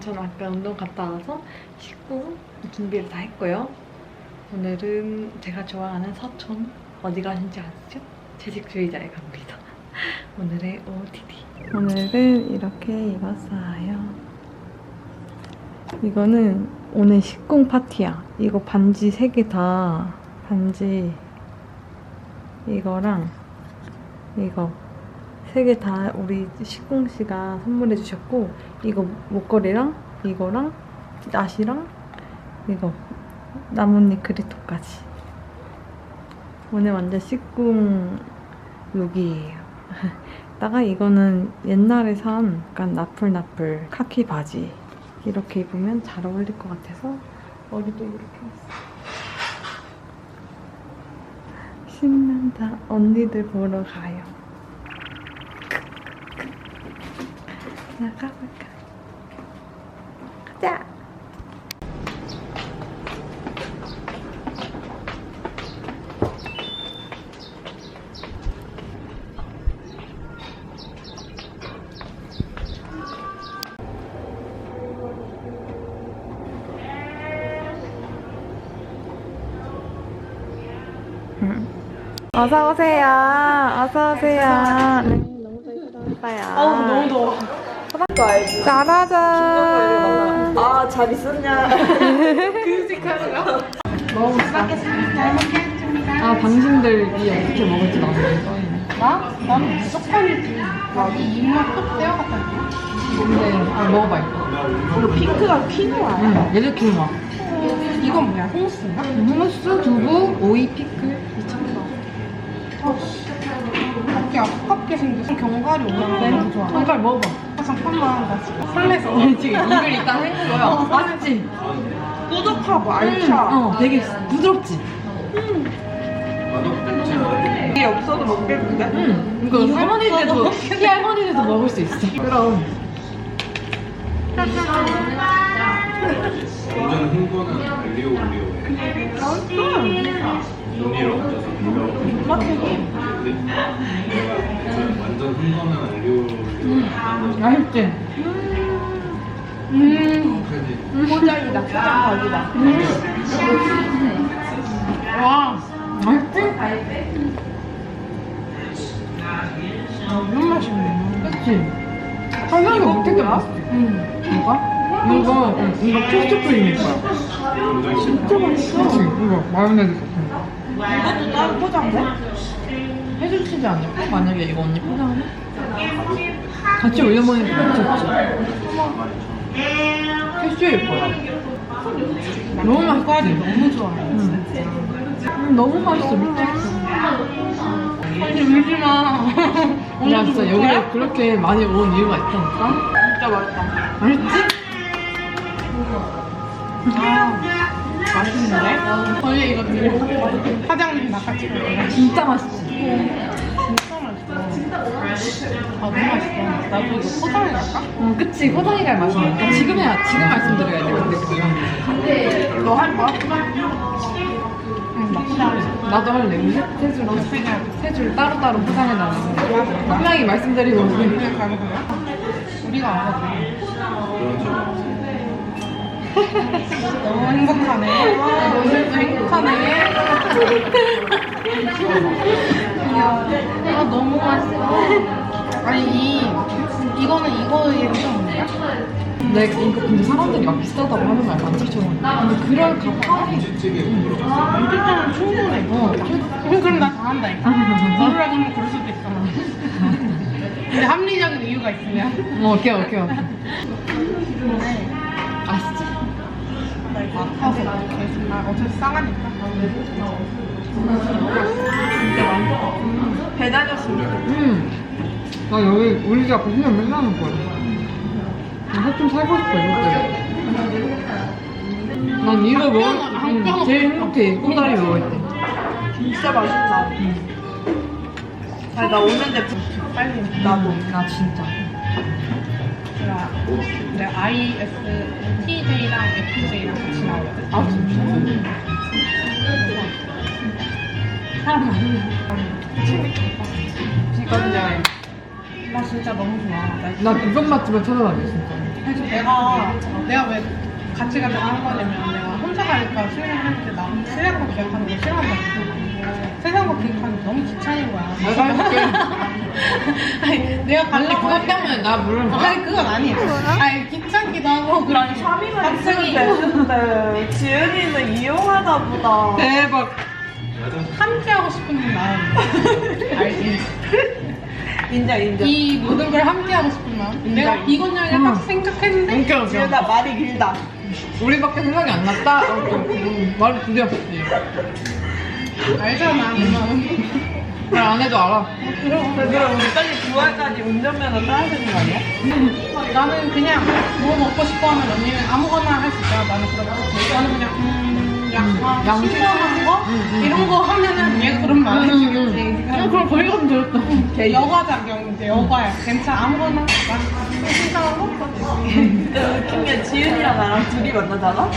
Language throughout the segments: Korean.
저는 아까 운동 갔다 와서 씻고 준비를 다 했고요. 오늘은 제가 좋아하는 서촌 어디 가는지 아시죠? 채식주의자에 갑니다. 오늘의 OOTD. 오늘은 이렇게 입었어요. 이거는 오늘 식공 파티야. 이거 반지 세 개 다 반지 이거랑 이거 세 개 다 우리 식공 씨가 선물해 주셨고 이거 목걸이랑 이거랑 낫이랑 이거 나뭇잎 그리토까지 오늘 완전 식공 룩이에요. 다가 이거는 옛날에 산 약간 나풀나풀 카키 바지 이렇게 입으면 잘 어울릴 것 같아서 머리도 이렇게 했어. 신난다. 언니들 보러 가요. 나가볼까? 가자! 어서 오세요. 어서 오세요. 네, 너무 잘 들어왔어요. 아우 너무 더워. 거 알지? 짜라잔. 아 잘 있었냐? 그 색깔이야? 먹어봅시다. 아, 방신들 이 어떻게 먹을지 나는 써있네. 나? 나는 무조건이지. 나도 입맛 뚝 떼어갔다니까. 근데, 아, 먹어봐, 이거. 이거 핑크가 퀴노아야? 응, 얘들 키우마. 이건 뭐야? 홍수인가? 후무스, 두부, 오이, 피클. 이렇게 아깝게 생겼어. 견과류 오는데. 정갈 먹어봐. 아 잠깐만 나 지금 설레서. 지금 입을 일단 헹군 거야. 맛있지? 꾸덕하고 알차. 어, 되게 부드럽지? 이게 없어도 먹겠는데? 응. 이거 할머니들도, 시할머니들도 먹을 수 있어. 그럼. 완전 흥건한 알리오 올리오 윤희를 얹어서 비벼 맛있 지? 저는 완전 흥건한 알리오 올리오 맛있지? 음. 그지 포장이다. 포장 각이다. 와. 맛있지? 너무 맛있네. 그치? 설명도 못했게 맛있지? 응. 이거? 이거, 응, 이거 토스트 크림일 거야. 진짜 맛있어. 그치? 이거 마요네즈 같은 거. 이것도 따로 포장돼? 해주시지 않을까? 만약에 이거 언니 포장하면? 같이 올려먹으니까 괜찮지? 캐슈일 거야. 너무 맛있지? 너무 좋아해. 음, 너무 맛있어, 미치겠어. 아니 울지 마. 야, 진짜 여기에 그렇게 많이 온 이유가 있다니까? 진짜 맛있다. 맛있지? 아, 맛있는데? 언니 이거 드려. 사장님 나같이 먹어. 진짜 맛있지? 진짜 맛있어. 아 너무 맛있어. 나도 이거 포장해 갈까? 어, 그치. 포장이갈 맛이니까. 지금 해야, 지금 말씀드려야 돼, 근데 그거. 너할 거야? 응, 나 포장해. 나도 할래. 우리 세- 세 줄, 세 줄 따로따로 포장해달라고. 분명히 말씀드리고. 그냥 가는 거야? 우리가 알아서. 너무 행복하네. 오늘도 행복하네. 아 너무 맛있어. 아니 이 이거는 이거에 무슨 거야? 내 이거 근데 사람들이 막 비싸다고 하는 거야, 17,000원. 근데 그럴. 김치찌개 먹으러 갔어 만족감은 충분해. 어. 응, 그럼 나 다 한다니까. 너를 하면 그럴 수도 있어. 근데 합리적인 이유가 있으면. 어, 오케이, 오케이, 오케이. 아시지? 나. 아 어차피 싸가니까. 배달이었으면 음. 나 여기 우리 집 앞에 그냥 맨날 하는 거야. 나좀 살고 싶어, 이것 때문에. 난 이거 먹을 때 응, 제일 행복해. 꼬다리 먹을 때. 진짜 맛있다. 아니 나 오는데 빨리 나도. 나 진짜. 제가 내가 ISTJ랑 FJ랑 같이 나오거든. 아, 진짜? 사람 많네. 그러니까 근데 나 진짜 너무 좋아. 나 나 이런 맛집을 찾아다녀, 진짜. 그래서 내가 내가 왜 같이 가자고 한 거냐면 내가 혼자 가니까 수영을 했는데 나 세상과 기획하는 거 싫어한다고 세상과 기획하는 게 너무 귀찮은 거야. 내가. 아니 내가 갈래 그것 때문에 나 물론 아니 그건 아니야. 아니 귀찮기도 하고 그런 샤미가 있으면 되는데 지은이는 이용하다 보다 대박. 맞아. 함께 하고 싶은 마음. 알지? 인정 인정. 이 모든 걸 함께 하고 싶은 마음. 내가 이거냐를 딱 생각했는데. 지은아 말이 길다 우리밖에 생각이 안 났다. 어, 또, 음, 말이 두렵지. 알잖아 이 마음 말안 해도 알아. 그럼 우리 빨리 9월까지 운전면허 따야 되는 거 아니야? 나는 그냥 뭐 먹고 싶어 하면 언니는 아무거나 할 수 있잖아. 나는 그런 거. 나는 그냥 음, 약간 양- 신선한 거 음, 음. 이런 거 하면은 얘가 그런 말 음, 해주겠지. 음. 그럼 거기 가면 되겠다. 여가 자격 이제 여가야. 괜찮아 아무거나. 난 신선한 거. 웃긴 게 지은이랑 나랑 둘이 만나잖아?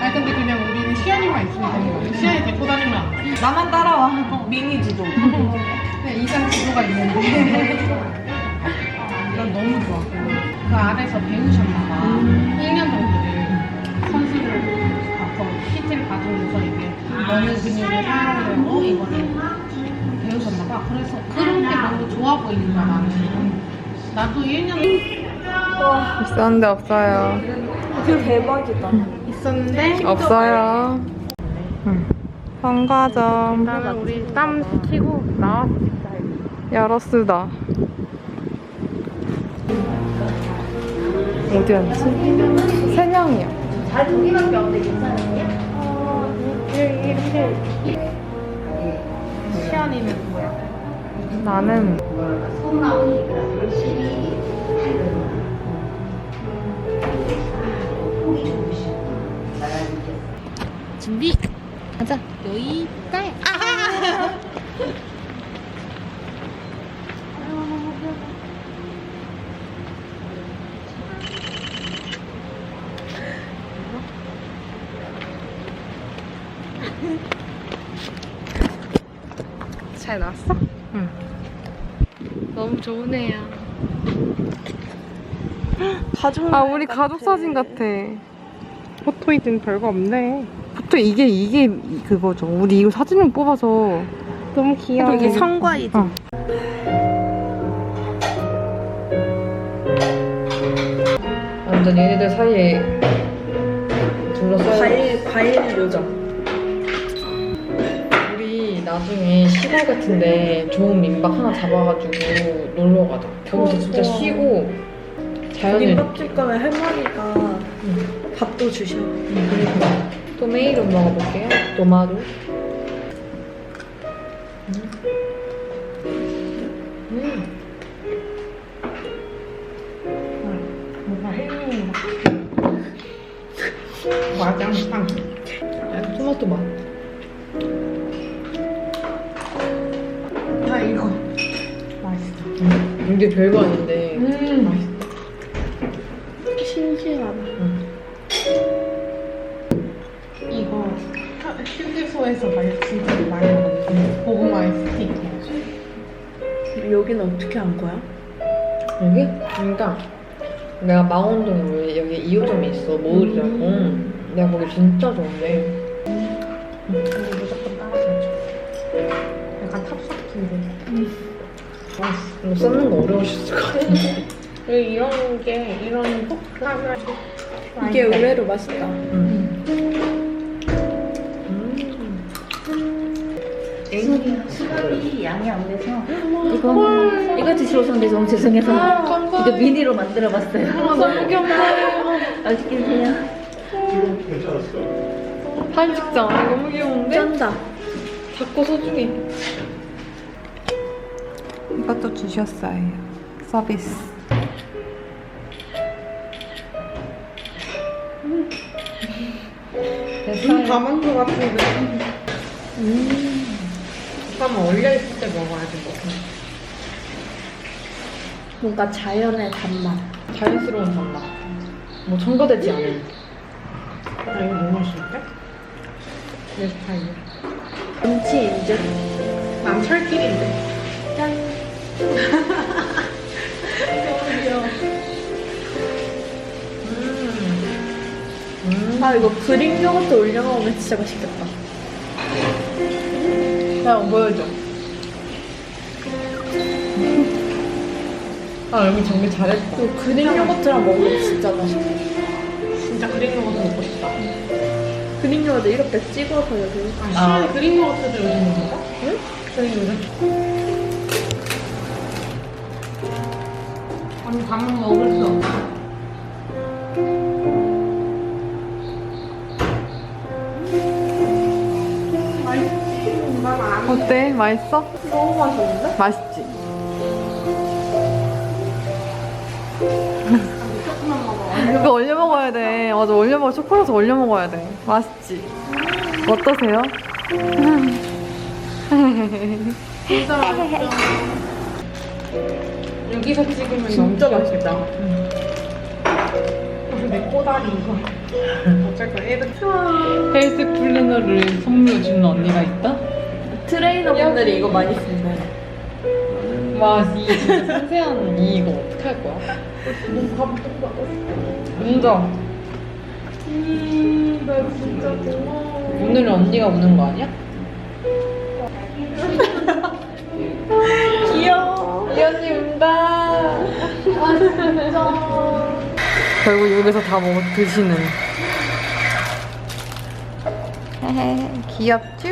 아니 근데 그냥 우리는 시연이만 있으면 되는 거야. 시연이 데리고 다니면 안 돼. 나만 따라와 미니 지도 그냥 이상 지도가 있는데. 난 너무 좋아. 그 안에서 배우셨나 봐. 1년 정도 너는 근육을 사용하고 이거를 배우셨나 봐. 그래서 그런 게 너무 좋아 보이는 거야 나는. 나도 1년 있었는데 없어요. 대박이다 있었는데 없어요. 응. 선과점 나는 우리 땀 식히고 나왔어. 열었으다. 어디 앉지? 세 명이야. 시연이는 뭐야? 나는 준비. 가자. 너희 딸. 아하 잘 나왔어? 응. 너무 좋으네요. 가족 아 우리 가족 사진 같아. 포토이든 별거 없네 보통 이게 이게 그거죠. 우리 이거 사진을 뽑아서 너무 귀여워 이게 성과이지 어. 완전 얘네들 사이에 둘러싸여. 과일 과일 요정 나중에 시골 같은데 좋은 민박 하나 잡아가지고 놀러 가자. 거기서 진짜 좋아. 쉬고 자연을 민박 줄 거면 할머니가 응. 밥도 주셔 그리고 토메이로 먹어볼게요. 토마토. 음. 뭔가 헬로우 와장창 토마토 맛. 이게 별거 아닌데. 음. 맛있어. 신기하다. 응. 이거. 하- 휴게소에서 많이 진짜 많이 먹는 고구마 아이스티 여기는 어떻게 한 거야? 여기? 그러니까 내가 망원동에 여기 2호점이 있어. 모을이라고 내가 거기 진짜 좋은데. 이거 무조건 따라가야죠. 약간 탑사키인데 이거 쌓는 거 어려우셨을 것 같아 이런 게 이런 폭하면 이게 의외로 맛있다. 음. 수박이 양이 안 돼서 이거 이거 드시러 오셨는데 너무 죄송해서 이거 미니로 만들어봤어요. 너무 귀엽다 맛있게 드세요. 한식장. 너무 귀여운데? 쩐다. 작고 소중해 이것도 주셨어요. 서비스. 됐어요 담은 거 같은데. 잠깐만 얼려있을 때 먹어야지 뭐 뭔가 자연의 단맛. 자연스러운 단맛. 뭐 첨가되지 않은. 나 이거 너무 맛있는데? 내 스타일이야. 김치 인증 난 철길인데 아 이거 그릭 요거트 올려 먹으면 진짜 맛있겠다. 야, 보여줘. 아, 여기 정리 잘했다. 그 그릭 요거트랑 먹으면 진짜 맛있겠다. 진짜 그릭 요거트 먹고 싶다. 그릭 요거트 이렇게 찍어서 여기. 아, 시원해 그릭 요거트도 요즘 먹는 거? 응? 그릭 요거트. 언니 밥은 먹을 수 없어. 어때? 맛있어? 너무 맛있는데? 맛있지? 이거 올려 먹어야 돼. 맞아, 올려 먹어. 초콜릿 올려 먹어야 돼. 맛있지? 어떠세요? 여기서 찍으면 진짜 맛있다. 내 꼬다리 이거. 어쩔 거야. 애들 헬스 플래너를 선물로 주는 언니가 있다? 트레이너분들이 이거 많이 쓴대. 와, 이 진짜 상세한 이 이거 어떡할 거야? 운다. 나 진짜 고마워. 오늘은 언니가 우는 거 아니야? 귀여워. 이 언니 운다. 결국 여기서 다 먹어 드시는. 귀엽죠?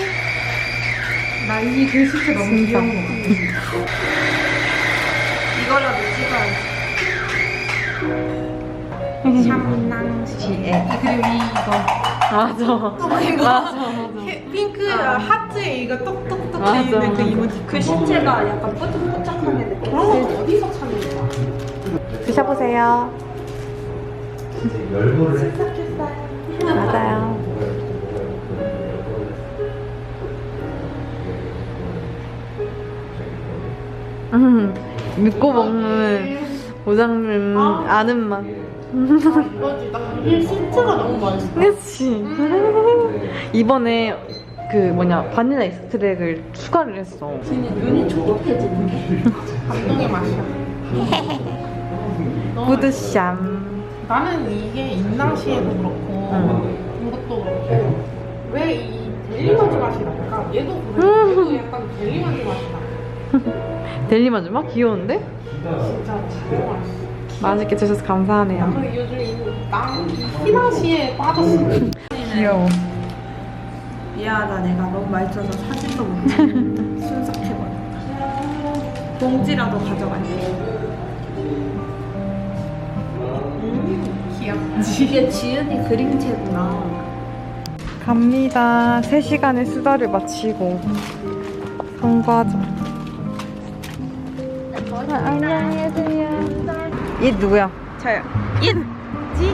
나이 글씨체 너무 귀여운 거 같아. 이거라도 찍어야지. 지혜. 그리고 이거. 맞아. 이거 맞아. 핑크 하트에 이거 똑똑똑 맞아, 있는 그 맞아. 이모지. 그 신체가 약간 뽀짝뽀짝한 애 느낌. 그런 거 어디서 찾는 거야? 드셔보세요. 열고를 맞아요. 음, 믿고 먹는 보장님 아는 맛. 이거지. 나 이게 신체가 너무 맛있어. 그치. 이번에 그 뭐냐 바닐라 익스트랙을 추가를 했어. 눈이 촉촉해지는데. 감동의 맛이야. 너무 구드샴. 나는 이게 인당시에도 그렇고 응. 이것도 그렇고 왜 이 델리만주 맛이 날까? 얘도 그래. 얘도 약간 델리만주 맛이 나. 델리만주 맛 귀여운데? 진짜 진짜 맛있어. 맛있게 드셔서 감사하네요. 나는 요즘 이땅 희나시에 빠졌어. 귀여워. 미안하다 내가 너무 맛있어서 사진도 못 찍고 순삭해버렸다. 봉지라도 가져갈게. 귀엽지. 이게 지은이 그림체구나. 갑니다. 3시간의 수다를 마치고. 아, 안녕하세요. 이 누구야? 저요. 인, 지,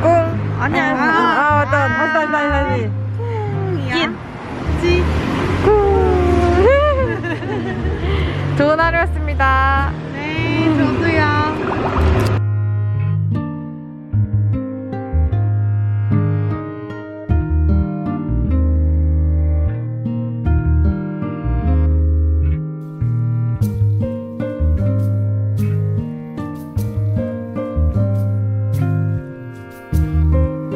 꿍. 아니야. 아, 아, 맞다. 다시, 다시, 다시, 다시. 인, 지.